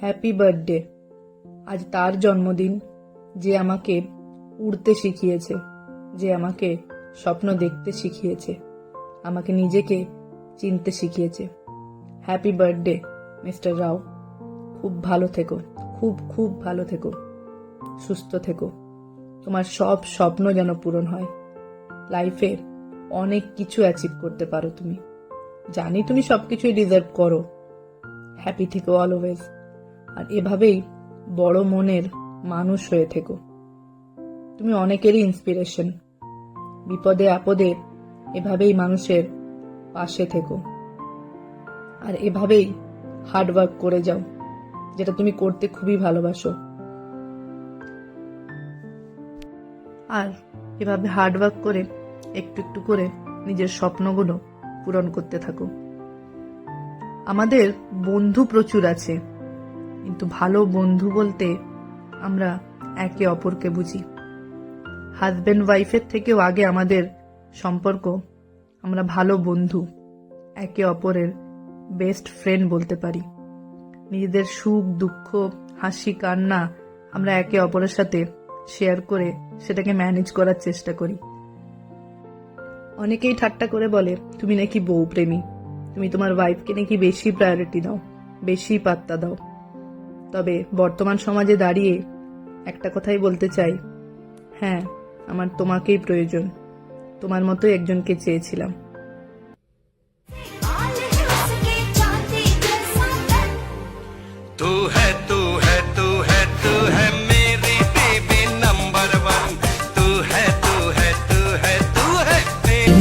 Happy birthday. আজ তার জন্মদিন, যে আমাকে উড়তে শিখিয়েছে, যে আমাকে স্বপ্ন দেখতে শিখিয়েছে, আমাকে নিজেকে চিনতে শিখিয়েছে। Happy birthday, mister Rao. খুব ভালো থেকো, খুব খুব ভালো থেকো, সুস্থ থেকো। তোমার সব স্বপ্ন যেন পূরণ হয়। লাইফে অনেক কিছু অ্যাচিভ করতে পারো তুমি। জানি তুমি সবকিছুই ডিজার্ভ করো। হ্যাপি থেকো অলওয়েজ আর এভাবেই বড় মনের মানুষ হয়ে থেকো। তুমি অনেকেরই ইন্সপিরেশন বিপদে আপদে এভাবেই মানুষের পাশে থেকো। আর এভাবেই হার্ড ওয়ার্ক করে যাও, যেটা তুমি করতে খুবই ভালোবাসো। আর এভাবে হার্ডওয়ার্ক করে একটু একটু করে নিজের স্বপ্নগুলো পূরণ করতে থাকো। আমাদের বন্ধু প্রচুর আছে। কিন্তু ভালো বন্ধু বলতে আমরা একে অপরকে বুঝি। হাজব্যান্ড ওয়াইফের থেকেও আগে আমাদের সম্পর্ক, আমরা ভালো বন্ধু, একে অপরের বেস্ট ফ্রেন্ড বলতে পারি। নিজেদের সুখ, দুঃখ, হাসি, কান্না আমরা একে অপরের সাথে শেয়ার করে সেটাকে ম্যানেজ করার চেষ্টা করি। অনেকেই ঠাট্টা করে বলে, তুমি নাকি বউ প্রেমী। তুমি তোমার ওয়াইফকে নাকি বেশি প্রায়োরিটি দাও, বেশি পাত্তা দাও। তবে বর্তমান সমাজে দাঁড়িয়ে একটা কথাই বলতে চাই। হ্যাঁ আমার তোমাকেই প্রয়োজন। তোমার মতোই একজনকে চেয়েছিলাম। बाल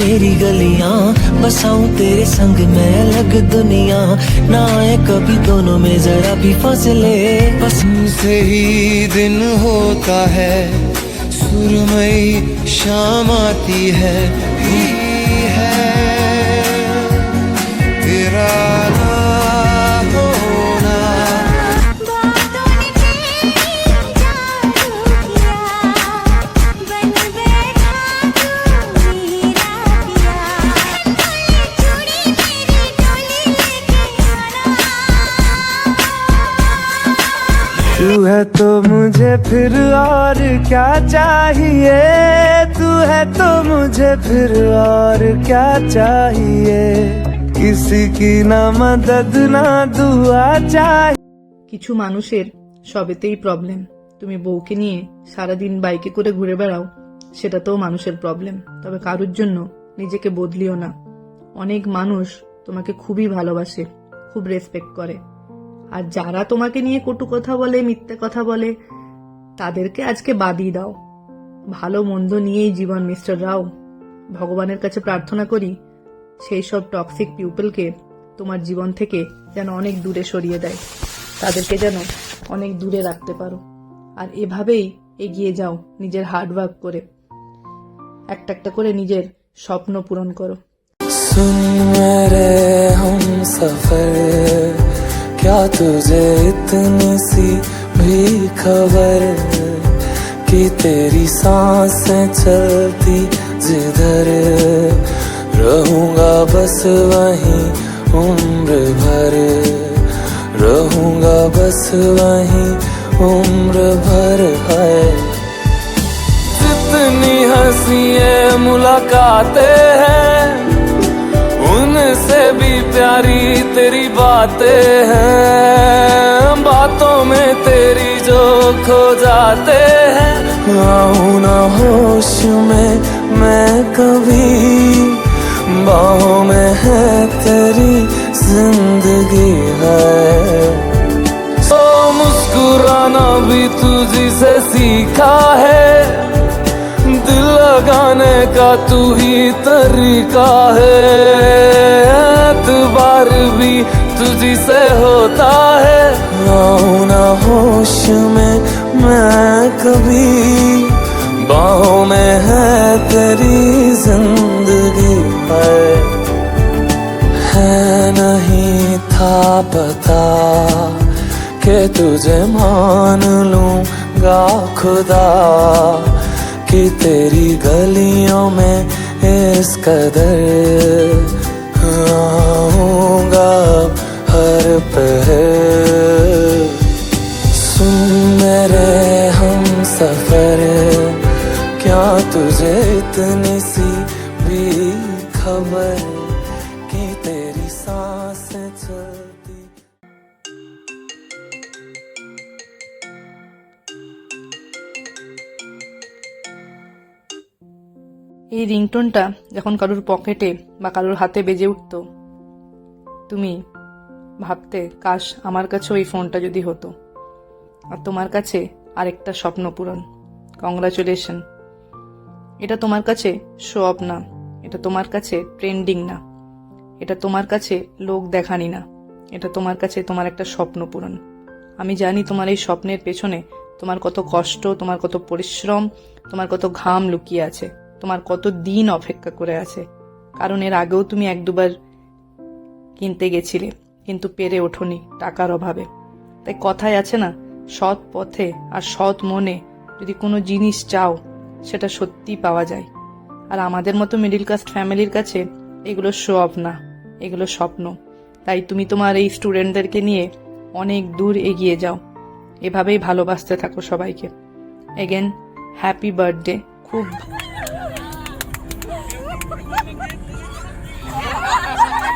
मेरी गलियाँ बसाऊं तेरे संग मैं अलग दुनिया। ना आए कभी दोनों में जरा भी फसले। बस से ही दिन होता है, सुरमई शाम आती है। है तो मुझे फिर और क्या चाहिए तू है तो मुझे फिर और क्या चाहिए किसी की ना मदद ना दुआ चाहिए কিছু মানুষের সবেতেই প্রবলেম তুমি বউকে নিয়ে সারাদিন বাইকে করে ঘুরে বেড়াও সেটাতেও মানুষের প্রবলেম তবে কারুর জন্য নিজেকে বদলিও না অনেক মানুষ তোমাকে খুবই ভালোবাসে খুব রেসপেক্ট করে আর যারা তোমাকে নিয়ে কটু কথা বলে, মিথ্যে কথা বলে, তাদেরকে আজকে বাদই দাও। ভালো মন্দ নিয়েই জীবন, মিস্টার রাও। ভগবানের কাছে প্রার্থনা করি, সেই সব টক্সিক পিউপলকে তোমার জীবন থেকে যেন অনেক দূরে সরিয়ে দেয়। তাদেরকে যেন অনেক দূরে রাখতে পারো। আর এভাবেই এগিয়ে যাও নিজের হার্ডওয়ার্ক করে। একটা একটা করে নিজের স্বপ্ন পূরণ করো। সফর क्या तुझे इतनी सी भी खबर कि तेरी साँसें चलती जिधर? रहूँगा बस वहीं उम्र भर। रहूँगा बस वहीं उम्र भर है। जितनी हँसी मुलाकातें हैं उनसे भी प्यारी तेरी बातें हैं। बातों में तेरी जो खो जाते हैं। आऊँ ना होश में मैं कभी। बाहों में है तेरी ज़िंदगी है। मुस्कुराना भी तुझी से सीखा है। लगाने का तू ही तरीका है। एतबार भी तुझी से होता है। आऊँ ना होश में मैं कभी, बाहों में है तेरी ज़िंदगी है है नहीं था पता कि तुझे मान लूँगा खुदा। कि तेरी गलियों में इस कदर आऊँगा हर पहर। सुन मेरे हम सफ़र, क्या तुझे इतनी सी भी खबर? এই রিংটোনটা যখন কারোর পকেটে বা কারোর হাতে বেজে উঠত, তুমি ভাবতে, কাশ, আমার কাছেও এই ফোনটা যদি হতো। আর তোমার কাছে আরেকটা স্বপ্ন পূরণ। কংগ্রাচুলেশন এটা তোমার কাছে শো অফ না। এটা তোমার কাছে ট্রেন্ডিং না। এটা তোমার কাছে লোক দেখানি না। এটা তোমার কাছে তোমার একটা স্বপ্ন পূরণ। আমি জানি তোমার এই স্বপ্নের পেছনে তোমার কত কষ্ট, তোমার কত পরিশ্রম, তোমার কত ঘাম লুকিয়ে আছে। তোমার কত দিন অপেক্ষা করে আছে। কারণ এর আগেও তুমি এক দুবার কিনতে গেছিলে, কিন্তু পেরে ওঠোনি টাকার অভাবে। তাই কথায় আছে না, সৎ পথে আর সৎ মনে যদি কোনো জিনিস চাও, সেটা সত্যি পাওয়া যায়। আর আমাদের মতো মিডিল কাস্ট ফ্যামিলির কাছে এগুলো শো অফ না, এগুলো স্বপ্ন। তাই তুমি তোমার এই স্টুডেন্টদেরকে নিয়ে অনেক দূর এগিয়ে যাও। এভাবেই ভালোবাসতে থাকো সবাইকে। এগেন হ্যাপি বার্থডে খুব Thank you.